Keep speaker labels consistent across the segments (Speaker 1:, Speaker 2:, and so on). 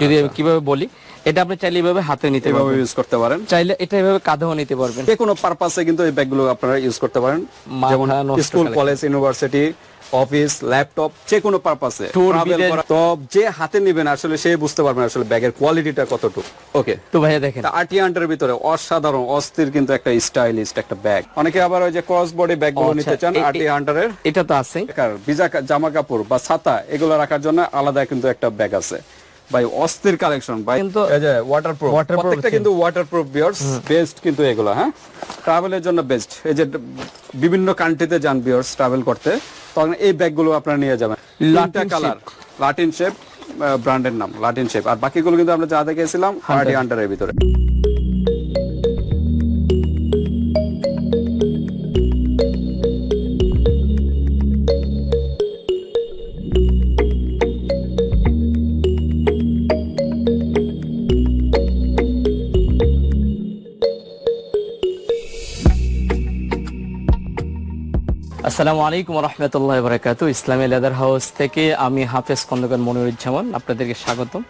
Speaker 1: যদি আমি কীভাবে বলি এটা আপনি চাইলে এভাবে হাতে নিতে পারবেন।
Speaker 2: ইউজ করতে পারেন।
Speaker 1: চাইলে এটা এভাবে কাঁধেও নিতে পারবেন।
Speaker 2: যে কোনো পারপাসে কিন্তু এই ব্যাগগুলো আপনারা ইউজ করতে পারেন। যেমন school college university office laptop যে কোনো পারপাসে তো যে হাতে নেবেন আসলে সে বুঝতে পারবেন আসলে ব্যাগের কোয়ালিটিটা কতটুকু। ওকে
Speaker 1: তো ভাইয়া দেখেন।
Speaker 2: আরটি হান্ডারের ভিতরে অসাধারণ অস্থির কিন্তু একটা স্টাইলিস্ট একটা ব্যাগ অনেকে আবার ওই যে ক্রস বডি ব্যাগগুলো
Speaker 1: আচ্ছা,
Speaker 2: নিতে চান আরটি হান্ডারের
Speaker 1: এটা তো আছে
Speaker 2: ভিজা জামা কাপড় বা ছাতা এগুলো রাখার জন্য আলাদা কিন্তু একটা ব্যাগ আছে। ভাই অস্থির কালেকশন ভাই
Speaker 1: কিন্তু-
Speaker 2: এই যে ওয়াটারপ্রুফ প্রত্যেকটা কিন্তু ওয়াটারপ্রুফ বিয়ার্স বেস্ট কিন্তু এগুলো হ্যাঁ? ট্রাভেলের জন্য বেস্ট এই যে বিভিন্ন কান্ট্রিতে যান বিয়ার্স ট্রাভেল করতে তখন এই ব্যাগগুলো আপনারা নিয়ে যাবেন।
Speaker 1: লাটিন
Speaker 2: কালার লাটিন শেপ ব্র্যান্ডের নাম লাটিন শেপ আর বাকিগুলো কিন্তু আমরা যা দেখেছিলাম হার্ডি আন্ডারের ভিতরে।
Speaker 1: আসসালামু আলাইকুম রহমতুল্লাহ বরাকাতু ইসলামী লেদার হাউস থেকে আমি হাফেজ খন্দকার মনিরুজ্জামান আপনাদেরকে স্বাগতম।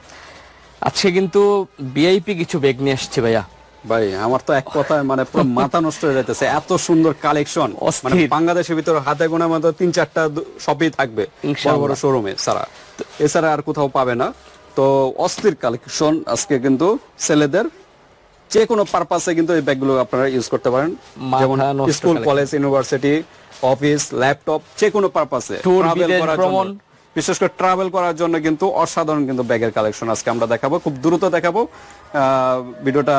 Speaker 1: আজকে কিন্তু বিআইপি কিছু ব্যাগ নিয়ে আসছি ভাইয়া।
Speaker 2: ভাই আমার তো এক কথায় মানে পুরো মাথা নষ্ট হয়ে যাইতেছে। এত সুন্দর কালেকশন মানে বাংলাদেশের ভিতরে হাতে গোনার মতো তিন চারটা শপই থাকবে। বড়। বড় শোরুমে ছাড়া এছাড়া আর কোথাও পাবে না। তো অস্থির কালেকশন আজকে কিন্তু ছেলেদের যে কোনো পারপাসে কিন্তু এই ব্যাগগুলো আপনারা ইউজ করতে পারেন। যেমন school college university office laptop যে কোনো পারপাসে
Speaker 1: ভ্রমণ।
Speaker 2: বিশেষ করে ট্রাভেল করার জন্য কিন্তু অসাধারণ কিন্তু ব্যাগের কালেকশন আজকে আমরা দেখাবো। খুব দ্রুত দেখাবো। ভিডিওটা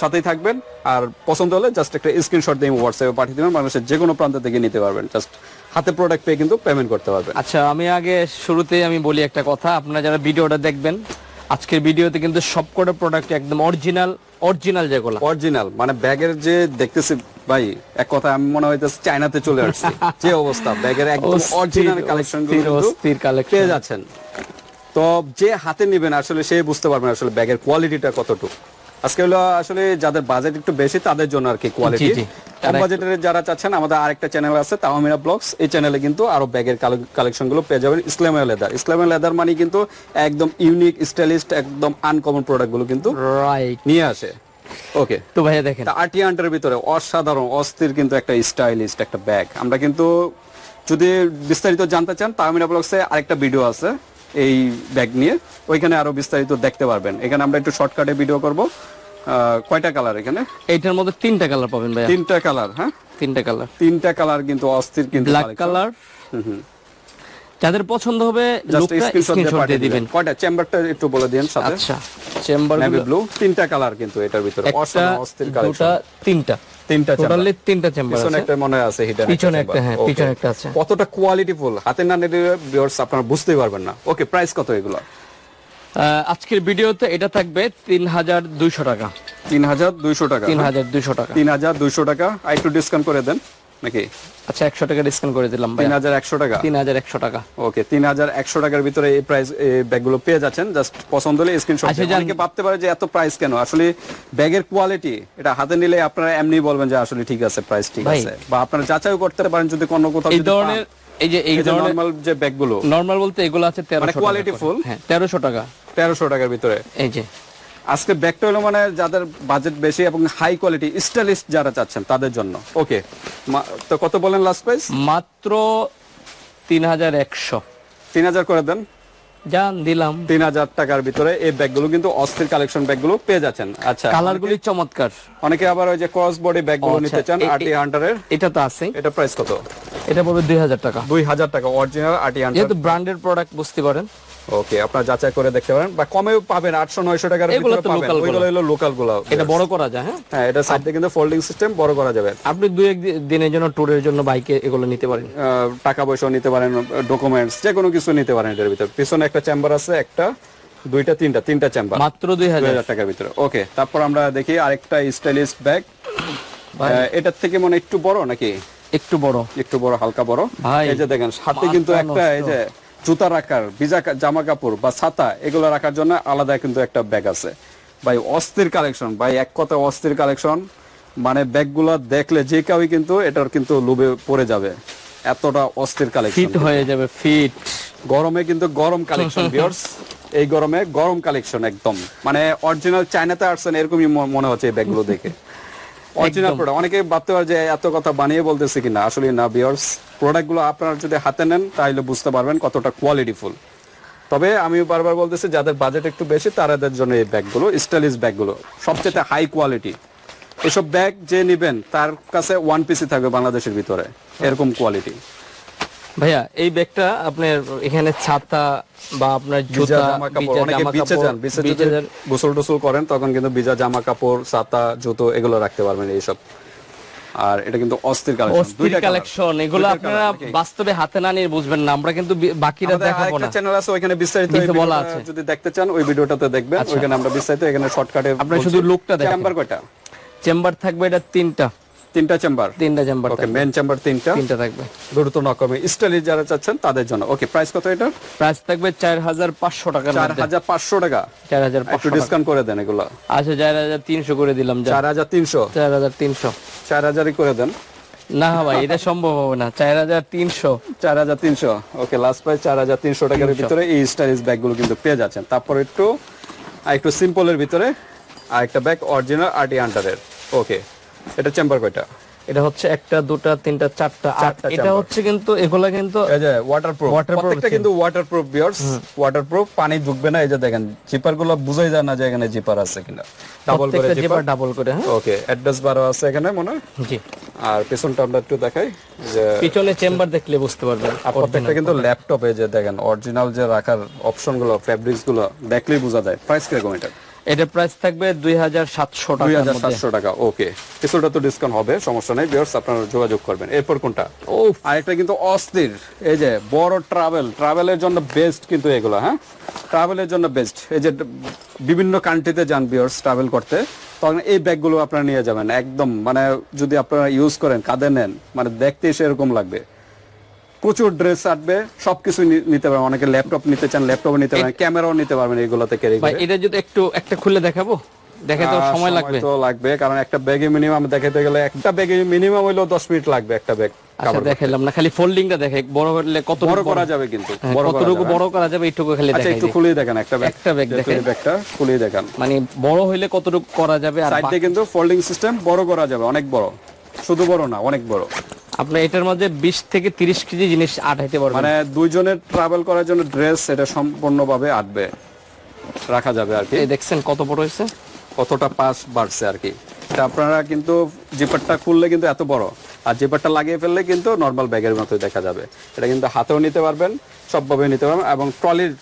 Speaker 2: সাথেই থাকবেন। আর পছন্দ হলে জাস্ট একটা স্ক্রিনশট দিয়ে হোয়াটসঅ্যাপে পাঠিয়ে দেবেন। মানুষের যে কোনো প্রান্ত থেকে নিতে পারবেন। জাস্ট হাতে প্রোডাক্ট পেয়ে কিন্তু পেমেন্ট করতে পারবেন।
Speaker 1: আচ্ছা আমি আগে শুরুতেই আমি বলি একটা কথা। আপনারা যারা ভিডিওটা দেখবেন আজকের ভিডিওতে কিন্তু সবকটা প্রোডাক্ট একদম অরিজিনাল অরিজিনাল যেগুলো।
Speaker 2: অরিজিনাল মানে ব্যাগের যে দেখতেছি ভাই এক কথা আমি মনে হইতেছে চায়নাতে চলে আসছে। যে অবস্থা ব্যাগের একদম অরিজিনাল কালেকশন
Speaker 1: অস্থির, স্থির কালেকশন
Speaker 2: পেয়ে যাচ্ছেন। তো যে হাতে নেবেন আসলে সে বুঝতে পারবেন আসলে ব্যাগের কোয়ালিটিটা কতটুকু। আজকে হলো আসলে যাদের বাজেট একটু বেশি তাদের জন্য আর কি কোয়ালিটি। কম বাজেটের যারা চাচ্ছেন আমাদের আরেকটা চ্যানেল আছে তাওমিনা ব্লগস এই চ্যানেলে কিন্তু আরও ব্যাগের কালেকশনগুলো পেয়ে যাবেন। ইসলামিয়া লেদার ইসলামিয়া লেদার মানে কিন্তু একদম ইউনিক স্টাইলিস্ট একদম আনকমন প্রোডাক্টগুলো কিন্তু
Speaker 1: রাইট
Speaker 2: নিয়ে আসে। ওকে
Speaker 1: তো ভাইয়া দেখেন।
Speaker 2: আরটি হান্ডারের ভিতরে অসাধারণ অস্থির কিন্তু একটা স্টাইলিস্ট একটা ব্যাগ আমরা কিন্তু যদি বিস্তারিত জানতে চান তামিনা ব্লগসে আরেকটা ভিডিও আছে। এই ব্যাগ নিয়ে। ওইখানে আরও বিস্তারিত দেখতে পারবেন। এখানে আমরা একটু শর্টকাটে ভিডিও করব। কয়টা কালার এখানে?
Speaker 1: এইটার মধ্যে তিনটা কালার পাবেন ভাইয়া।
Speaker 2: তিনটা কালার হ্যাঁ?
Speaker 1: তিনটা কালার
Speaker 2: তিনটা কালার কিন্তু অস্থির কিন্তু
Speaker 1: ব্ল্যাক কালার
Speaker 2: হুম হুম।
Speaker 1: যাদের পছন্দ হবে লুকটা
Speaker 2: স্ক্রিনশট দিয়ে
Speaker 1: দিবেন।
Speaker 2: কয়টা? চেম্বারটা একটু বলে দিন সাথে।
Speaker 1: আচ্ছা চেম্বার
Speaker 2: ব্লু তিনটা কালার কিন্তু এটার ভিতরে।
Speaker 1: একটা
Speaker 2: অসাধারণ অস্থির
Speaker 1: দুটা
Speaker 2: কালেকশন
Speaker 1: তিনটা
Speaker 2: তিনটা
Speaker 1: টোটালি তিনটা চেম্বার আছে।
Speaker 2: একটা মনে আছে হিডেন
Speaker 1: পিছনে একটা, হ্যাঁ, পিছনে একটা আছে।
Speaker 2: কতটা কোয়ালিটিফুল হাতে না নিলে ভিউয়ার্স আপনারা বুঝতেই পারবেন না। ওকে প্রাইস কত এগুলো?
Speaker 1: আজকের ভিডিওতে এটা থাকবে তিন হাজার দুইশো টাকা।
Speaker 2: তিন হাজার দুইশো টাকা।
Speaker 1: তিন হাজার দুইশো টাকা।
Speaker 2: তিন হাজার দুইশো টাকা। আর একটু ডিসকাউন্ট করে দেন। নাকি?
Speaker 1: আচ্ছা একশো টাকা ডিসকাউন্ট করে দিলাম
Speaker 2: তিন হাজার একশো টাকা?
Speaker 1: তিন হাজার একশো টাকা।
Speaker 2: ওকে তিন হাজার একশো টাকার ভিতরে এই প্রাইস ব্যাগগুলো পেয়ে যাচ্ছেন। জাস্ট পছন্দ হলে স্ক্রিনশট
Speaker 1: আচ্ছা,
Speaker 2: অনেকে ভাবতে পারে যে এত প্রাইস কেন? আসলে ব্যাগের কোয়ালিটি এটা হাতে নিলে আপনারা এমনি বলবেন যে আসলে ঠিক আছে প্রাইস ঠিক আছে। বা আপনারা যাচাইও করতে পারেন যদি কোনো কোথাও
Speaker 1: এই ধরনের এই যে এই ধরনের
Speaker 2: নরমাল যে ব্যাগগুলো।
Speaker 1: নর্মাল বলতে এগুলো আছে
Speaker 2: মানে
Speaker 1: তেরোশো
Speaker 2: quality full?
Speaker 1: হ্যাঁ তেরোশো টাকা।
Speaker 2: তেরোশো টাকার ভিতরে।
Speaker 1: এই যে
Speaker 2: আজকে ব্যাগটা হলো মানে যাদের বাজেট বেশি এবং হাই কোয়ালিটি স্টাইলিশ যারা চাচ্ছেন তাদের জন্য। ওকে তো কত বলেন লাস্ট প্রাইস
Speaker 1: মাত্র তিন হাজার একশো।
Speaker 2: তিন হাজার করে দেন।
Speaker 1: জান দিলাম।
Speaker 2: তিন হাজার টাকার ভিতরে এই ব্যাগগুলো কিন্তু অস্থির কালেকশন ব্যাগগুলো পেয়ে যাচ্ছেন। আচ্ছা
Speaker 1: কালার গুলি চমৎকার।
Speaker 2: অনেকে আবার ওই যে ক্রস বডি ব্যাগগুলো
Speaker 1: আচ্ছা,
Speaker 2: নিতে চান আরটি হান্ডারের
Speaker 1: এটা তো আছে।
Speaker 2: এটা প্রাইস কত?
Speaker 1: এটা পড়বে দুই হাজার টাকা।
Speaker 2: দুই হাজার টাকা অরিজিনাল আরটি হান্ডার
Speaker 1: যেহেতু ব্র্যান্ডের প্রোডাক্ট বুঝতে পারেন।
Speaker 2: ওকে আপনারা যাচাই করে দেখতে পারেন। বা কমেও পাবেন আটশো নয়শো টাকার ভিতরে পাবেন। ওইগুলো হলো লোকালগুলো।
Speaker 1: এটা বড় করা যায় হ্যাঁ?
Speaker 2: হ্যাঁ এটা সাইডে কিন্তু ফোল্ডিং সিস্টেম বড় করা যাবে।
Speaker 1: আপনি দুই এক দিনের জন্য ট্যুরের জন্য বাইকে এগুলো নিতে পারেন।
Speaker 2: টাকা পয়সা নিতে পারেন ডকুমেন্টস যে কোনো কিছু নিতে পারেন এটার ভিতরে। পিছনে একটা চেম্বার আছে একটা দুইটা তিনটা তিনটা চেম্বার
Speaker 1: মাত্র দুই
Speaker 2: দুই
Speaker 1: হাজার
Speaker 2: হাজার টাকার ভিতরে। ওকে তারপর আমরা দেখি আরেকটা স্টাইলিশ ব্যাগ এটার থেকে মনে একটু বড় নাকি?
Speaker 1: একটু বড়।
Speaker 2: একটু বড় হালকা বড়। এই যে দেখেন সাথে কিন্তু একটা এই যে জুতা রাখার ভিজা জামা কাপড় বা ছাতা এগুলো রাখার জন্য আলাদা কিন্তু একটা ব্যাগ আছে। ভাই অস্থির কালেকশন। ভাই এক কথা অস্থির কালেকশন। মানে ব্যাগগুলো দেখলে যে কেউই কিন্তু এটার কিন্তু লোভে পড়ে যাবে। এতটা অস্থির কালেকশন
Speaker 1: ফিট হয়ে যাবে ফিট
Speaker 2: গরমে কিন্তু গরম কালেকশন ভিউয়ার্স এই গরমে গরম কালেকশন একদম। মানে অরিজিনাল চায়নাতে আসছেন এরকমই মনে হচ্ছে এই ব্যাগগুলো দেখে। অরিজিনাল প্রোডাক্ট অনেকে ভাবতে পারে যে এত কথা বানিয়ে বলতেছে কিনা। আসলে না বিয়ার্স প্রোডাক্টগুলো আপনারা যদি হাতে নেন তাহলে বুঝতে পারবেন কতটা কোয়ালিটিফুল তবে আমি বারবার বলতেছি যাদের বাজেট একটু বেশি তাদের জন্য এই ব্যাগগুলো স্টাইলিশ ব্যাগগুলো সবচেয়ে হাই কোয়ালিটি এসব ব্যাগ যে নেবেন তার কাছে ওয়ান পিসি থাকবে বাংলাদেশের ভিতরে। এরকম কোয়ালিটি
Speaker 1: ভাইয়া এই ব্যাগটা আপনার এখানে ছাতা বা আপনার জুতা
Speaker 2: বিচে যান বিচে। গোসল টোসল করেন তখন কিন্তু ভিজা জামা কাপড় ছাতা জুতো এগুলো রাখতে পারবেন এইসব আর এটা কিন্তু অস্থির কালেকশন
Speaker 1: অস্থির কালেকশন এগুলো আপনারা বাস্তবে হাতে না নিয়ে বুঝবেন না আমরা কিন্তু বি- বাকিরা দেখাবো না
Speaker 2: চ্যানেল আছে ওইখানে বিস্তারিত
Speaker 1: বলা আছে। আচ্ছা।
Speaker 2: যদি দেখতে চান ওই ভিডিওটাতে দেখবেন ওইখানে আমরা বিস্তারিত এখানে শর্টকাটে
Speaker 1: আপনারা শুধু lookটা দেখেন।
Speaker 2: চেম্বার কয়টা
Speaker 1: চেম্বার থাকবে এটা তিনটা
Speaker 2: তিনটা চেম্বার
Speaker 1: তিনটা চেম্বার
Speaker 2: ওকে মেন চেম্বার তিনটা?
Speaker 1: তিনটা থাকবে।
Speaker 2: দ্রুত নকমে স্টাইলিশ যারা চাচ্ছেন তাদের জন্য। ওকে প্রাইস কত এটা
Speaker 1: প্রাইস থাকবে চার হাজার পাঁচশো টাকার মধ্যে।
Speaker 2: হাজার পাঁচশো টাকা?
Speaker 1: চার হাজার
Speaker 2: একটু ডিসকাউন্ট করে দেন এগুলো।
Speaker 1: আচ্ছা চার হাজার তিনশো করে দিলাম যা
Speaker 2: চার হাজার তিনশো?
Speaker 1: চার হাজার তিনশো।
Speaker 2: চার হাজারই করে দেন।
Speaker 1: না ভাই এটা সম্ভব হবে না। চার হাজার তিনশো।
Speaker 2: চার হাজার তিনশো। ওকে লাস্ট প্রাইস চার হাজার তিনশো টাকার ভিতরে এই স্টাইলিশ ব্যাগগুলো কিন্তু পেয়ে যাচ্ছেন। তারপর একটু আর একটু সিম্পলের ভিতরে আর একটা ব্যাগ অরিজিনাল আরটি আন্টারের ওকে এটা চেম্বার কয়টা?
Speaker 1: এটা হচ্ছে একটা দুটা তিনটা চারটা
Speaker 2: চারটা
Speaker 1: এটা হচ্ছে কিন্তু এগুলা কিন্তু
Speaker 2: এই যে ওয়াটারপ্রুফ প্রত্যেকটা কিন্তু ওয়াটারপ্রুফ বিয়ার্স ওয়াটারপ্রুফ পানি ঢুকবে না। এই যে দেখেন জিপারগুলো বুঝাই যায় না যে এখানে জিপার আছে কিনা। ডাবল করে জিপার
Speaker 1: ডাবল করে হ্যাঁ।
Speaker 2: ওকে অ্যাড্রেস বারো আছে এখানে মনে হয়?
Speaker 1: জি।
Speaker 2: আর পেছনটা আমরা একটু দেখাই যে
Speaker 1: পিছনে চেম্বার দেখলে বুঝতে পারবেন
Speaker 2: প্রত্যেকটা কিন্তু ল্যাপটপে যে দেখেন অরিজিনাল যে রাখার অপশনগুলো ফেব্রিক্সগুলো দেখলেই বোঝা যায়। প্রাইস কীরকম এটা?
Speaker 1: এটা প্রাইস থাকবে দুই হাজার সাতশো
Speaker 2: দুই হাজার সাতশো টাকা ওকে কিছুটা তো ডিসকাউন্ট হবে সমস্যা নেই বিয়ার্স আপনারা যোগাযোগ করবেন। এরপর কোনটা?
Speaker 1: ও
Speaker 2: আরেকটা কিন্তু অস্থির এই যে বড় ট্রাভেল ট্রাভেলের জন্য বেস্ট কিন্তু এগুলো হ্যাঁ? ট্রাভেলের জন্য বেস্ট এই যে বিভিন্ন কান্ট্রিতে যান বিয়ার্স ট্রাভেল করতে তখন এই ব্যাগগুলো আপনারা নিয়ে যাবেন একদম। মানে যদি আপনারা ইউজ করেন কাঁধে নেন মানে দেখতে সেরকম লাগবে। প্রচুর ড্রেস আটবে সবকিছু নিতে পারবেন। অনেকে ল্যাপটপ নিতে চান ল্যাপটপ নিতে পারবেন ক্যামেরাও নিতে পারবেন
Speaker 1: ভাই
Speaker 2: করে
Speaker 1: এটা যদি একটু একটা খুলে দেখাবো? দেখাতে সময় লাগবে।
Speaker 2: তো লাগবে কারণ একটা ব্যাগে মিনিমাম দেখাতে গেলে একটা ব্যাগে মিনিমাম মিনিট লাগবে একটা ব্যাগ
Speaker 1: আচ্ছা দেখাইলাম না খালি ফোল্ডিংটা দেখে বড় করলে কত
Speaker 2: বড় করা যাবে কিন্তু
Speaker 1: হ্যাঁ, কতটুকু বড় করা যাবে এইটুকু খালি
Speaker 2: আচ্ছা একটু। খুলেই দেখেন একটা ব্যাগ
Speaker 1: একটা ব্যাগ দেখেন।
Speaker 2: ব্যাগটা খুলেই দেখেন।
Speaker 1: মানে বড় হইলে কতটুকু করা যাবে আর
Speaker 2: সাইড কিন্তু ফোল্ডিং সিস্টেম বড় করা যাবে অনেক বড়। শুধু বড় না অনেক বড়।
Speaker 1: আপনি এটার মধ্যে বিশ থেকে তিরিশ কেজি জিনিস আঠাইতে পারবেন।
Speaker 2: মানে দুইজনের ট্রাভেল করার জন্য ড্রেস এটা সম্পূর্ণভাবে আটবে রাখা যাবে আর কি।
Speaker 1: এই দেখছেন কত বড় হয়েছে?
Speaker 2: কতটা পাস বাড়ছে আর কি। এটা আপনারা কিন্তু জিপারটা খুললে কিন্তু এত বড় আর জিপারটা লাগিয়ে ফেললে কিন্তু নর্মাল ব্যাগের মতোই দেখা যাবে। এটা কিন্তু হাতেও নিতে পারবেন সবভাবে নিতে পারবেন এবং ট্রলির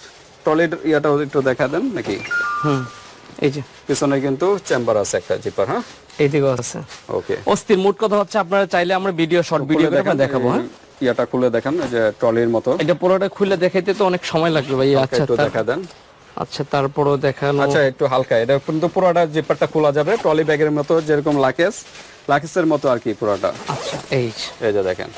Speaker 2: ট্রলির ইয়াটাও একটু দেখা দেন নাকি?
Speaker 1: হুম। এই যে।
Speaker 2: পিছনে কিন্তু চেম্বার আছে একটা জিপার হ্যাঁ?
Speaker 1: এইদিকে আছে।
Speaker 2: ওকে।
Speaker 1: অস্থির মোট কথা হচ্ছে আপনারা চাইলে আমরা ভিডিও শর্ট ভিডিও করে দেখাবো হ্যাঁ?
Speaker 2: ইয়াটা খুলে দেখেন যে ট্রলির মতো।
Speaker 1: এটা পুরোটা খুলে দেখাইতে তো অনেক সময় লাগবে ভাই আচ্ছা
Speaker 2: একটু দেখা দেন।
Speaker 1: আচ্ছা তারপরও দেখানো।
Speaker 2: আচ্ছা একটু হালকা এটা কিন্তু পুরোটা জিপারটা খোলা যাবে ট্রলি ব্যাগের মতো যেরকম লাকেস লাকেসের মতো আর কি পুরোটা।
Speaker 1: আচ্ছা এই
Speaker 2: এই যে দেখেন।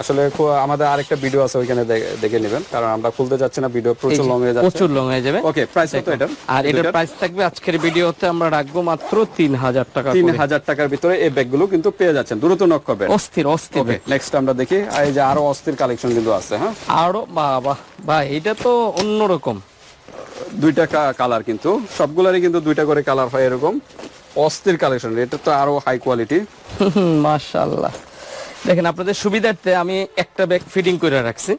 Speaker 2: আসলে আমাদের আরেকটা ভিডিও আছে ওইখানে দেখে নেবেন। কারণ আমরা খুলতে যাচ্ছি না ভিডিও প্রচুর লং হয়ে যাচ্ছে।
Speaker 1: প্রচুর লং হয়ে যাবে।
Speaker 2: ওকে প্রাইস কত এটা?
Speaker 1: আর এটার প্রাইস থাকবে আজকের ভিডিওতে আমরা রাখব মাত্র তিন হাজার টাকা
Speaker 2: তিন
Speaker 1: করে।
Speaker 2: হাজার টাকার ভিতরে এই ব্যাগগুলো কিন্তু পেয়ে যাচ্ছেন। দ্রুত নক করবেন।
Speaker 1: অস্থির অস্থির।
Speaker 2: ওকে নেক্সট আমরা দেখি। এই যে আরও অস্থির কালেকশন কিন্তু আছে হ্যাঁ?
Speaker 1: আরও বাবা ভাই এটা তো অন্যরকম
Speaker 2: দুইটা কালার কিন্তু। সবগুলারই কিন্তু দুইটা করে কালার হয় এরকম। অস্থির কালেকশন এটা তো আরও হাই কোয়ালিটি
Speaker 1: মাশাআল্লাহ। দেখেন আপনাদের সুবিধার্থে আমি একটা ব্যাগ ফিটিং করে রাখছি।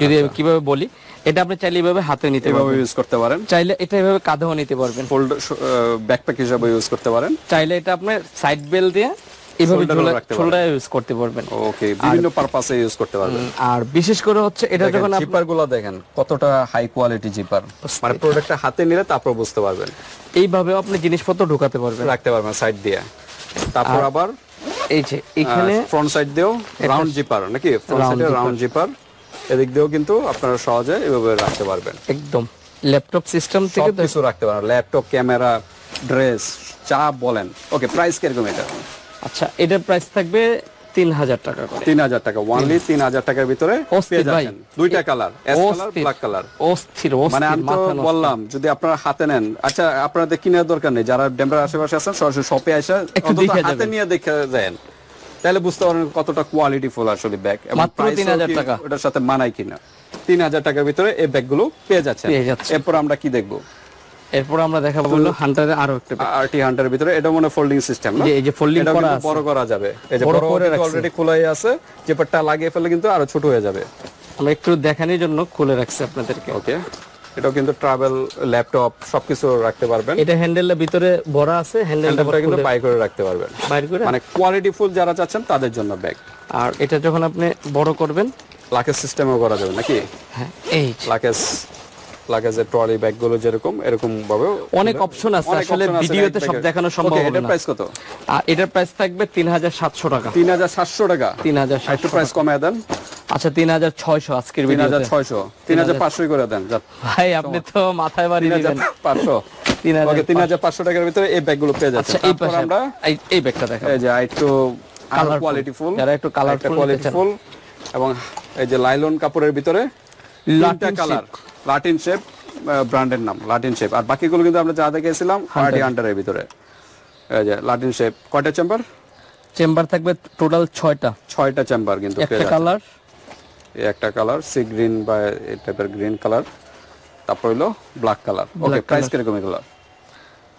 Speaker 1: যদি
Speaker 2: আচ্ছা।
Speaker 1: আমি কীভাবে বলি এটা আপনি চাইলে এভাবে হাতে নিতে পারবেন।
Speaker 2: ইউজ করতে পারেন।
Speaker 1: চাইলে এটা এভাবে কাঁধেও নিতে পারবেন।
Speaker 2: ফোল্ড ব্যাকপ্যাক হিসাবে ইউজ করতে পারেন।
Speaker 1: চাইলে এটা আপনার সাইড বেল দিয়ে এভাবে shoulder-এ ইউজ করতে পারবেন।
Speaker 2: ওকে বিভিন্ন পারপাসে ইউজ করতে পারবেন।
Speaker 1: আর বিশেষ করে হচ্ছে এটা যখন
Speaker 2: জিপারগুলো দেখেন কতটা হাই কোয়ালিটি জিপার মানে প্রোডাক্টটা হাতে নিলে তারপর বুঝতে পারবেন।
Speaker 1: এইভাবে আপনি জিনিসপত্র ঢোকাতে পারবেন।
Speaker 2: রাখতে পারবেন সাইড দিয়ে। তারপর আবার
Speaker 1: এই যে এখানে
Speaker 2: ফ্রন্ট সাইড দিয়েও রাউন্ড জিপার নাকি? ফ্রন্ট সাইডে রাউন্ড জিপার এদিক দিয়েও কিন্তু আপনারা সহজে এভাবে রাখতে পারবেন।
Speaker 1: একদম। ল্যাপটপ সিস্টেম থেকে
Speaker 2: কিছু রাখতে পারেন। ল্যাপটপ ক্যামেরা ড্রেস চা বলেন। ওকে প্রাইস কীরকম এটা?
Speaker 1: আচ্ছা এটার প্রাইস থাকবে তিন হাজার টাকা করে।
Speaker 2: তিন হাজার টাকা ওয়ানলি তিন হাজার টাকার ভিতরে পেয়ে যাচ্ছেন। দুইটা colour ash colour black colour
Speaker 1: অস্থির
Speaker 2: মানে আমি তো বললাম যদি আপনারা হাতে নেন আচ্ছা আপনাদের কেনার দরকার নেই যারা ডেমরার আশেপাশে আছেন সরাসরি শপে এসে অন্তত হাতে নিয়ে দেখে যান। তাহলে বুঝতে পারবেন কতটা কোয়ালিটি ফুল আসলে ব্যাগ
Speaker 1: মাত্র 3000 টাকা।
Speaker 2: ওটার সাথে মানায় কিনা। তিন হাজার টাকার ভিতরে এই ব্যাগগুলো পেয়ে যাচ্ছে
Speaker 1: পেয়ে যাচ্ছেন।
Speaker 2: এরপর আমরা কি দেখব?
Speaker 1: এরপর আমরা দেখাবো হলো হান্টারের আরও একটা
Speaker 2: আরটি হান্টারের ভিতরে এটা মনে ফোল্ডিং সিস্টেম না?
Speaker 1: এই যে
Speaker 2: এটা
Speaker 1: করা আছে।
Speaker 2: বড় করা যাবে। এই যে
Speaker 1: বড় করে
Speaker 2: অলরেডি খোলাই আছে যে পাটটা লাগিয়ে ফেললে কিন্তু আরও ছোট হয়ে যাবে।
Speaker 1: আমরা একটু দেখানোর জন্য খুলে রাখছি আপনাদেরকে।
Speaker 2: ওকে এটাও কিন্তু ট্রাভেল ল্যাপটপ সবকিছু রাখতে পারবেন।
Speaker 1: এটা হ্যান্ডেলের ভিতরে ভরা আছে হ্যান্ডেলটা
Speaker 2: কিন্তু বাই করে রাখতে পারবেন।
Speaker 1: বাইর করে
Speaker 2: মানে কোয়ালিটি ফুল যারা চাচ্ছেন তাদের জন্য ব্যাগ
Speaker 1: আর এটা যখন আপনি বড় করবেন
Speaker 2: লাকেজ সিস্টেমও করা যাবে নাকি?
Speaker 1: হ্যাঁ এই
Speaker 2: লাকেজ লাকেজের ট্রলি ব্যাগগুলো যেরকম এরকম ভাবে
Speaker 1: অনেক অপশন আছে আসলে ভিডিওতে সব দেখানো সম্ভব হবে
Speaker 2: এটার প্রাইস কত?
Speaker 1: এটার প্রাইস থাকবে তিন হাজার সাতশো টাকা।
Speaker 2: তিন হাজার সাতশো টাকা?
Speaker 1: তিন হাজার
Speaker 2: একটু প্রাইস কমে দেন।
Speaker 1: আচ্ছা তিন হাজার ছয়শো আজকের ভিডিওতে।
Speaker 2: ছয়শো। তিন হাজার পাঁচশোই করে দেন
Speaker 1: ভাই আপনি তো মাথায় বাড়ি দিবেন।
Speaker 2: পাঁচশো।
Speaker 1: তিন হাজার
Speaker 2: ওকে তিন হাজার পাঁচশো টাকার ভিতরে এই ব্যাগগুলো পেয়ে যাচ্ছে
Speaker 1: আচ্ছা এই পাশে
Speaker 2: আমরা
Speaker 1: এই- ব্যাগটা দেখা
Speaker 2: এই যে একটু
Speaker 1: Colourful।
Speaker 2: কোয়ালিটি
Speaker 1: যারা একটু
Speaker 2: এবং এই যে লাইলন কাপড়ের ভিতরে তিনটা কালার লাটিন শেপ ব্র্যান্ডের নাম লাটিন শেপ আর বাকিগুলো কিন্তু আমরা যা দেখেছিলাম পার্টি আন্ডারের ভিতরে। এই যে লাটিন শেপ কয়টা চেম্বার
Speaker 1: চেম্বার থাকবে টোটাল ছয়টা।
Speaker 2: ছয়টা চেম্বার কিন্তু
Speaker 1: একটা কালার
Speaker 2: এই একটা কালার সি গ্রিন বা এই টাইপের গ্রিন কালার তারপর হলো ব্ল্যাক কালার ওকে প্রাইস। কীরকম এগুলো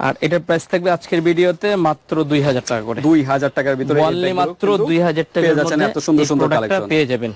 Speaker 1: আর এটার প্রাইস থাকবে আজকের ভিডিওতে মাত্র দুই হাজার টাকা করে।
Speaker 2: দুই হাজার টাকার ভিতরে
Speaker 1: মাত্র
Speaker 2: কিন্তু
Speaker 1: দুই হাজার
Speaker 2: পেয়ে
Speaker 1: টাকার
Speaker 2: যাচ্ছেন
Speaker 1: মধ্যে
Speaker 2: এত সুন্দর সুন্দর কালেকশন
Speaker 1: পেয়ে যাবেন।